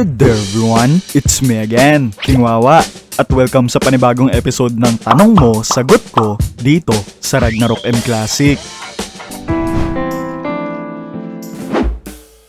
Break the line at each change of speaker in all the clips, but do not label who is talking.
Good day everyone, it's me again, King Wawa. At welcome sa panibagong episode ng Tanong Mo, Sagot Ko dito sa Ragnarok M Classic.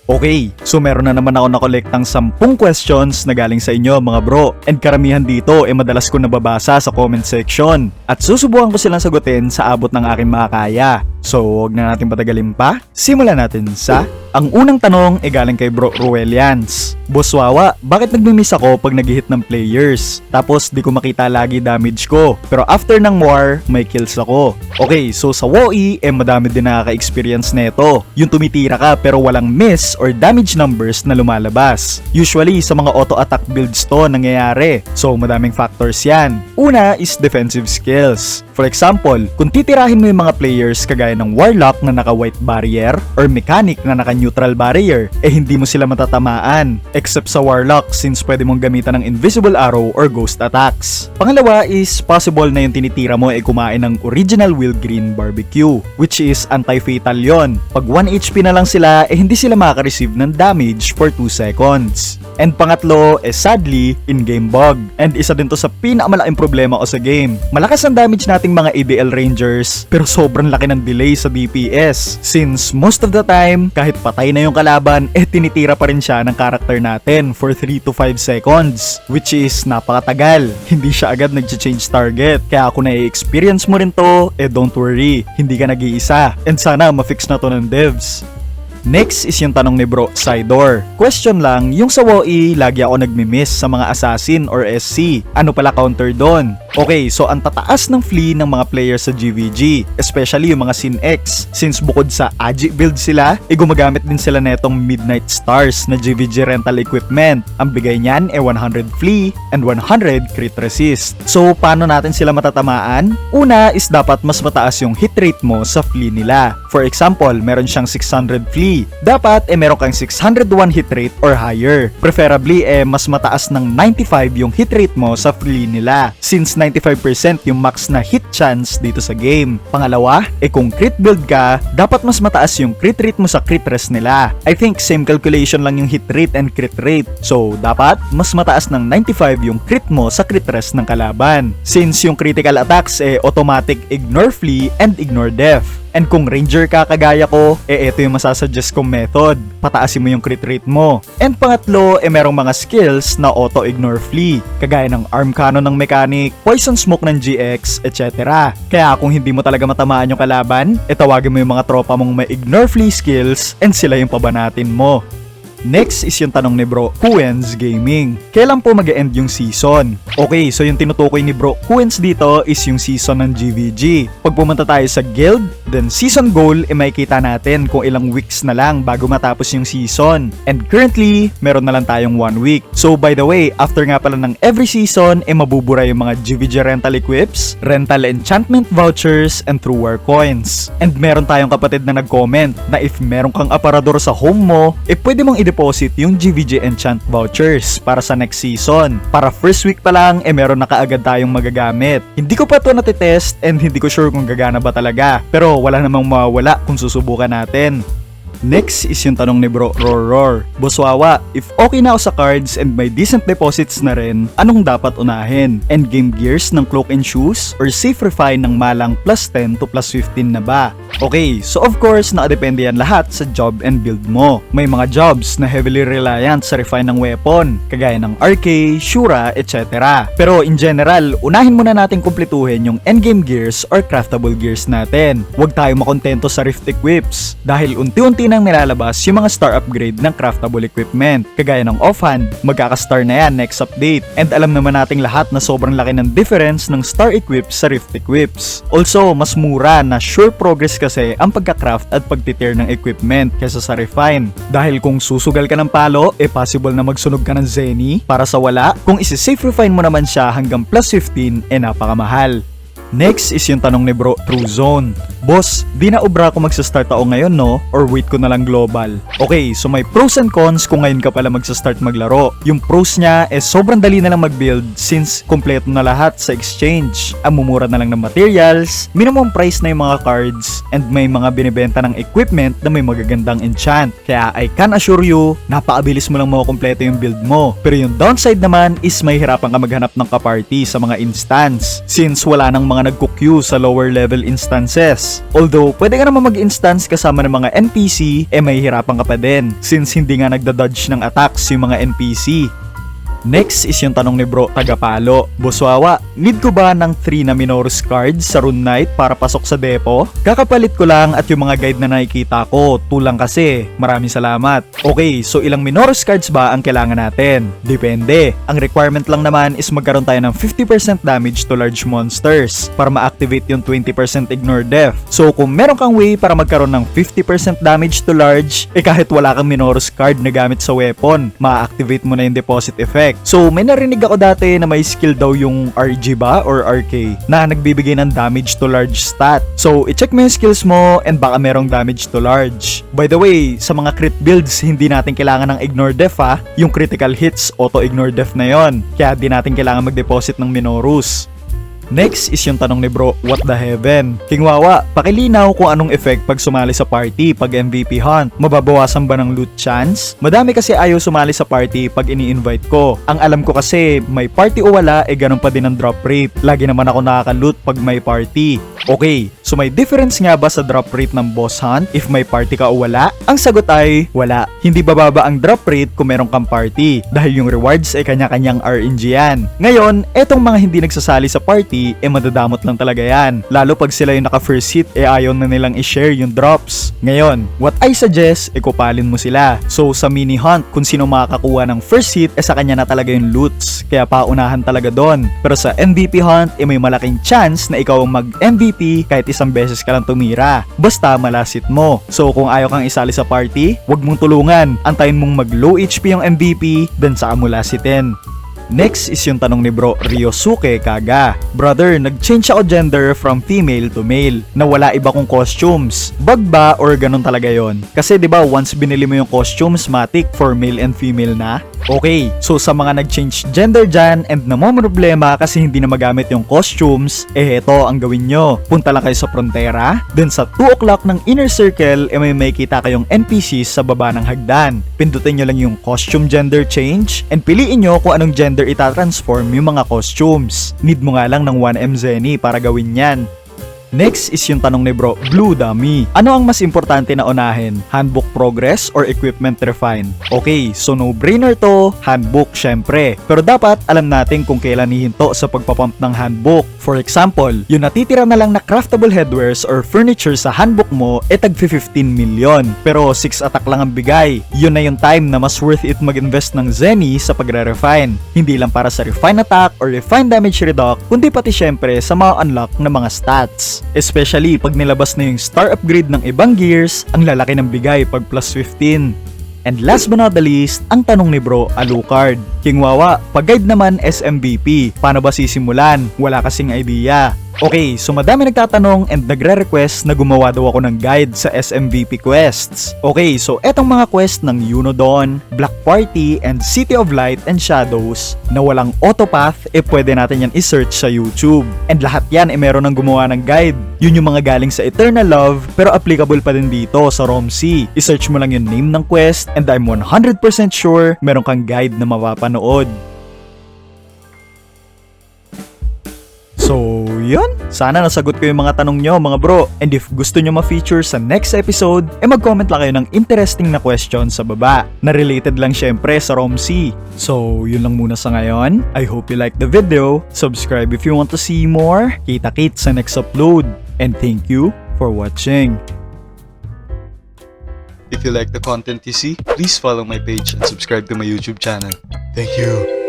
Okay, so meron na naman ako nakolektang 10 questions na galing sa inyo mga bro. And karamihan dito ay madalas ko nababasa sa comment section. At susubukan ko silang sagutin sa abot ng aking makakaya. So, huwag na natin patagalin pa. Simulan natin sa... Ang unang tanong ay galing kay Bro Ruelians. Boss Wawa, bakit nagmimiss ako pag nag-hit ng players? Tapos di ko makita lagi damage ko. Pero after ng war, may kills ako. Okay, so sa WoE, eh madami din nakaka-experience neto. Yung tumitira ka pero walang miss or damage numbers na lumalabas. Usually, sa mga auto-attack builds to nangyayari. So, madaming factors yan. Una is defensive skills. For example, kung titirahin mo yung mga players kagaya ng Warlock na naka-white barrier or Mechanic na naka-neutral barrier, eh hindi mo sila matatamaan. Except sa Warlock since pwede mong gamitan ng Invisible Arrow or Ghost attacks. Pangalawa is possible na yung tinitira mo ay kumain ng original Will Green Barbecue, which is anti-fatal yon. Pag 1 HP na lang sila, eh hindi sila makaka-receive ng damage for 2 seconds. And pangatlo, eh sadly, in-game bug. And isa din to sa pinakamalaking problema ko sa game. Malakas ang damage nating mga ADL Rangers, pero sobrang laki ng delay sa DPS. Since most of the time, kahit patay na yung kalaban, eh tinitira pa rin siya ng karakter natin for 3 to 5 seconds. Which is napakatagal. Hindi siya agad nag-change target. Kaya kung na-experience mo rin to, eh don't worry, hindi ka nag-iisa. And sana ma-fix na to ng devs. Next is yung tanong ni Bro Sidor. Question lang, yung sa WoE, lagi ako nagmi-miss sa mga assassin or SC. Ano pala counter doon? Okay, so ang tataas ng flee ng mga players sa GVG, especially yung mga Sin X. Since bukod sa Agi build sila, eh gumagamit din sila netong Midnight Stars na GVG rental equipment. Ang bigay niyan eh 100 flee and 100 crit resist. So paano natin sila matatamaan? Una is dapat mas mataas yung hit rate mo sa flee nila. For example, meron siyang 600 dapat eh meron kang 601 hit rate or higher. Preferably eh mas mataas ng 95 yung hit rate mo sa free nila since 95% yung max na hit chance dito sa game. Pangalawa, eh kung crit build ka, dapat mas mataas yung crit rate mo sa crit rest nila. I think same calculation lang yung hit rate and crit rate. So dapat mas mataas ng 95 yung crit mo sa crit rest ng kalaban. Since yung critical attacks eh automatic ignore flee and ignore death. And kung ranger ka kagaya ko, eh ito yung masasuggest kong method. Pataasin mo yung crit rate mo. And pangatlo, eh merong mga skills na auto-ignore flee. Kagaya ng arm cannon ng mechanic, poison smoke ng GX, etc. Kaya kung hindi mo talaga matamaan yung kalaban, eh tawagin mo yung mga tropa mong may ignore flee skills and sila yung pabanatin mo. Next is yung tanong ni Bro Kuens Gaming. Kailan po mag end yung season? Okay, so yung tinutukoy ni Bro Kuens dito is yung season ng GVG. Pag pumunta tayo sa guild, then season goal, eh, makikita natin kung ilang weeks na lang bago matapos yung season. And currently, meron na lang tayong one week. So by the way, after nga pala ng every season, eh, mabubura yung mga GVG rental equips, rental enchantment vouchers, and true war coins. And meron tayong kapatid na nag-comment na if meron kang aparador sa home mo, eh pwede mong i-deposit yung GVG Enchant vouchers para sa next season. Para first week pa lang, eh meron na kaagad tayong magagamit. Hindi ko pa to natitest and hindi ko sure kung gagana ba talaga. Pero wala namang mawawala kung susubukan natin. Next is yung tanong ni Bro Roror. Boswawa, if okay na ako sa cards and may decent deposits na rin, anong dapat unahin? Endgame gears ng cloak and shoes or safe refine ng malang plus 10 to plus 15 na ba? Okay, so of course, nakadepende yan lahat sa job and build mo. May mga jobs na heavily reliant sa refine ng weapon, kagaya ng RK, Shura, etc. Pero in general, unahin muna natin kumpletuhin yung endgame gears or craftable gears natin. Huwag tayo makontento sa rift equips dahil unti-unti nang nilalabas yung mga star upgrade ng craftable equipment. Kagaya ng offhand, magkaka-star na yan next update. And alam naman nating lahat na sobrang laki ng difference ng star equips sa rift equips. Also, mas mura na sure progress kasi ang pagka-craft at pagtitear ng equipment kaysa sa refine. Dahil kung susugal ka ng palo, e eh possible na magsunog ka ng Zenny para sa wala. Kung isi-safe refine mo naman siya hanggang plus 15, e eh napakamahal. Next is yung tanong ni Bro True Zone. Boss, di na obra ako magsa-start ako ngayon no? Or wait ko na lang global? Okay, so may pros and cons kung ngayon ka pala magsa-start maglaro. Yung pros niya is sobrang dali na lang mag-build since kompleto na lahat sa exchange. Ang mumura na lang ng materials, minimum price na yung mga cards, and may mga binibenta ng equipment na may magagandang enchant. Kaya I can assure you, napakabilis mo lang makukompleto yung build mo. Pero yung downside naman is may hirapan ka maghanap ng kaparty sa mga instance since wala nang mga nagkukyu sa lower level instances. Although, pwede ka naman mag-instance kasama ng mga NPC, eh may hirapan ka pa din since hindi nga nagda-dodge ng attacks yung mga NPC. Next is yung tanong ni bro Tagapalo. Buswawa, need ko ba ng 3 na Minoros cards sa Rune Knight para pasok sa depo? Kakapalit ko lang at yung mga guide na nakikita ko, tulang kasi. Maraming salamat. Okay, so ilang Minoros cards ba ang kailangan natin? Depende. Ang requirement lang naman is magkaroon tayo ng 50% damage to large monsters para ma-activate yung 20% ignore death. So kung meron kang way para magkaroon ng 50% damage to large, eh kahit wala kang Minoros card na gamit sa weapon, ma-activate mo na yung deposit effect. So may narinig ako dati na may skill daw yung RG ba or RK na nagbibigay ng damage to large stat. So i-check mo yung skills mo and baka merong damage to large. By the way, sa mga crit builds, hindi natin kailangan ng ignore def ha. Yung critical hits, auto-ignore def na yon. Kaya di natin kailangan mag-deposit ng Minorus. Next is yung tanong ni bro, what the heaven? King Wawa, pakilinaw kung anong effect pag sumali sa party pag MVP hunt. Mababawasan ba ng loot chance? Madami kasi ayaw sumali sa party pag ini-invite ko. Ang alam ko kasi, may party o wala, eh ganun pa din ang drop rate. Lagi naman ako nakaka-loot pag may party. Okay, so may difference nga ba sa drop rate ng boss hunt if may party ka o wala? Ang sagot ay, wala. Hindi bababa ang drop rate kung meron kang party dahil yung rewards ay kanya-kanyang RNG yan. Ngayon, etong mga hindi nagsasali sa party, eh madadamot lang talaga yan. Lalo pag sila yung naka first hit, eh ayaw na nilang i-share yung drops. Ngayon, what I suggest, eh kupalin mo sila. So sa mini hunt, kung sino makakakuha ng first hit, eh sa kanya na talaga yung loots. Kaya paunahan talaga doon. Pero sa MVP hunt, eh may malaking chance na ikaw ang mag-MVP kahit isang beses ka lang tumira. Basta malasit mo. So kung ayaw kang isali sa party, wag mong tulungan. Antayin mong mag low HP yung MVP, then saka mo lasitin. Next is yung tanong ni bro Ryosuke Kaga. Brother, nag-change ako gender from female to male na wala iba kong costumes. Bug ba or ganun talaga yon? Kasi 'di ba once binili mo yung costumes matic for male and female na? Okay, so sa mga nag-change gender dyan and na problema kasi hindi na magamit yung costumes, eh eto ang gawin nyo. Punta lang kayo sa frontera, then sa 2 o'clock ng inner circle, eh may makita kayong NPCs sa baba ng hagdan. Pindutin nyo lang yung costume gender change and piliin nyo kung anong gender itatransform yung mga costumes. Need mo nga lang ng 1M Zenny para gawin yan. Next is yung tanong ni bro, Blue Dummy. Ano ang mas importante na unahin? Handbook progress or equipment refine? Okay, so no-brainer to, handbook syempre. Pero dapat alam natin kung kailan hihinto sa pagpapump ng handbook. For example, yung natitira na lang na craftable headwares or furniture sa handbook mo e tag 15 million. Pero 6 attack lang ang bigay. Yun na yung time na mas worth it mag-invest ng Zenny sa pagre-refine. Hindi lang para sa refine attack or refine damage reduc, kundi pati syempre sa mga unlock na mga stats. Especially pag nilabas na yung star upgrade ng ibang gears, ang lalaki ng bigay pag plus 15. And last but not the least, ang tanong ni bro, Alucard. King Wawa, pag-guide naman SMVP, paano ba sisimulan? Wala kasing idea. Okay, so madami nagtatanong and nagre-request na gumawa daw ako ng guide sa SMVP quests. Okay, so etong mga quest ng Unodon, Black Party, and City of Light and Shadows na walang autopath, eh pwede natin yan isearch sa YouTube. And lahat yan eh meron ng gumawa ng guide. Yun yung mga galing sa Eternal Love pero applicable pa din dito sa ROMC. I-search mo lang yung name ng quest and I'm 100% sure meron kang guide na mapapanood. Yun. Sana nasagot ko yung mga tanong nyo mga bro. And if gusto nyo ma-feature sa next episode, eh mag-comment lang kayo ng interesting na question sa baba. Na related lang syempre sa ROMC. So, yun lang muna sa ngayon. I hope you like the video. Subscribe if you want to see more. Kita-kit sa next upload. And thank you for watching.
If you like the content you see, please follow my page and subscribe to my YouTube channel. Thank you.